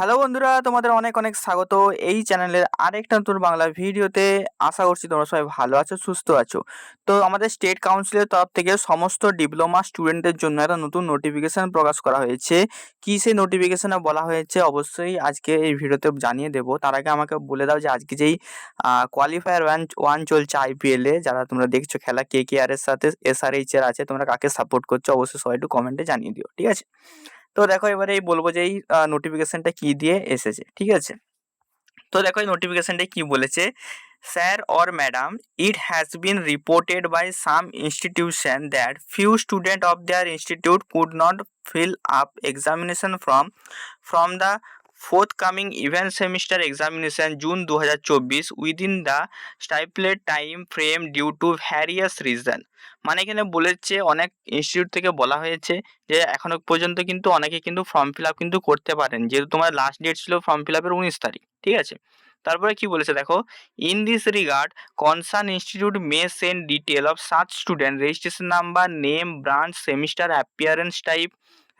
Hello বন্ধুরা, তোমাদের অনেক অনেক স্বাগত। এই চ্যানেলের আরেকটা নতুন বাংলা ভিডিওতে আশা করছি তোমরা সবাই ভালো আছো, সুস্থ আছো। তো আমাদের স্টেট কাউন্সিলের তরফ থেকে সমস্ত ডিপ্লোমা স্টুডেন্টদের জন্য একটা নতুন নোটিফিকেশান প্রকাশ করা হয়েছে। কী সেই নোটিফিকেশানে বলা হয়েছে অবশ্যই আজকে এই ভিডিওতে জানিয়ে দেবো। তার আগে আমাকে বলে দাও যে আজকে যেই কোয়ালিফায়ার ওয়ান ওয়ান চলছে আইপিএলে যারা তোমরা দেখছ খেলা কে কে আর এর সাথে এসআরএইচ এর আছে, তোমরা কাকে সাপোর্ট করছ, অবশ্যই সবাই একটু কমেন্টে জানিয়ে দিও, ঠিক আছে? তো দেখো এবারে এই বলব যে এই নোটিফিকেশনটা কি দিয়ে এসেছে, ঠিক আছে? তো দেখো এই নোটিফিকেশনটা কি বলেছে? Sir or madam it has been reported by some institution that few student of their institute could not fill up examination from from the forthcoming event semester examination June 2024 within the stipulated time frame due to various reason মানে এখানে বলেছে, অনেক institute থেকে বলা হয়েছে যে, এখনও পর্যন্ত কিন্তু অনেকে কিন্তু ফর্ম ফিল আপ কিন্তু করতে পারেন। যেহেতু তোমার লাস্ট ডেট ছিল ফর্ম ফিল আপের উনিশ তারিখ, ঠিক আছে? তারপরে কি বলেছে দেখো in this regard concern institute may send detail of such student registration number name branch semester appearance type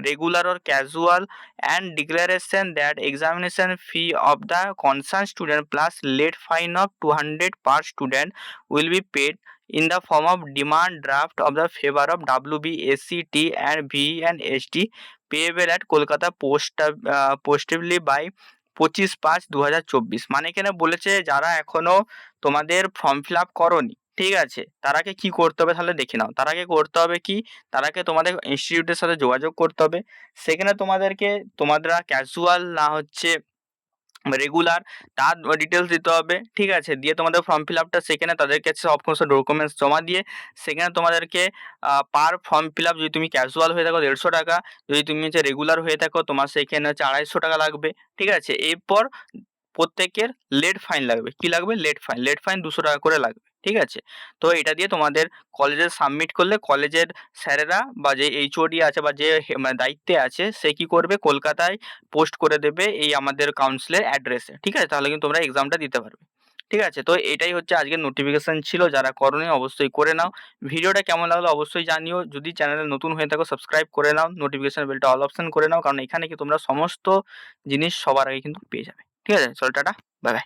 regular or casual and declaration that examination fee of the concern student plus late fine of two hundred per student will be paid in the form of demand draft of the favour of W B S C T and V and S T payable at Kolkata post positively by পঁচিশ পাঁচ দু হাজার চব্বিশ। মানে এখানে বলেছে, যারা এখনও তোমাদের ফর্ম ফিল আপ করনি ঠিক আছে তারাকে কি করতে হবে তাহলে দেখে নাও। তারাকে করতে হবে কি? তারাকে তোমাদের ইনস্টিটিউটের সাথে যোগাযোগ করতে হবে। সেখানে তোমাদেরকে, তোমাদের ক্যাজুয়াল না হচ্ছে রেগুলার তার ডিটেলস দিতে হবে, ঠিক আছে? দিয়ে তোমাদের ফর্ম ফিল আপটা সেখানে তাদের কাছে সব সমস্ত ডকুমেন্টস জমা দিয়ে সেখানে তোমাদেরকে পার ফর্ম ফিল আপ যদি তুমি ক্যাজুয়াল হয়ে থাকো দেড়শো টাকা, যদি তুমি হচ্ছে রেগুলার হয়ে থাকো তোমার সেখানে হচ্ছে আড়াইশো টাকা লাগবে, ঠিক আছে? এরপর প্রত্যেকের লেট ফাইন লাগবে। কি লাগবে? লেট ফাইন লেট ফাইন দুশো টাকা করে লাগবে। ঠিক আছে? তো এটা দিয়ে তোমাদের কলেজে সাবমিট করলে কলেজের স্যারেরা বা যে এইচওডি আছে বা যে মানে দায়িত্বে আছে, সে কী করবে? কলকাতায় পোস্ট করে দেবে এই আমাদের কাউন্সিলের অ্যাড্রেসে ঠিক আছে? তাহলে কিন্তু তোমরা এক্সামটা দিতে পারবে। ঠিক আছে? তো এটাই হচ্ছে আজকের নোটিফিকেশান ছিল। যারা করনি অবশ্যই করে নাও। ভিডিওটা কেমন লাগল অবশ্যই জানিও। যদি চ্যানেলে নতুন হয়ে থাকো সাবস্ক্রাইব করে নাও। নোটিফিকেশান বেলটা অল অপশন করে নাও। কারণ এখানে কি তোমরা সমস্ত জিনিস সবার আগে কিন্তু পেয়ে যাবে। ঠিক আছে? চল, টাটা। Bye bye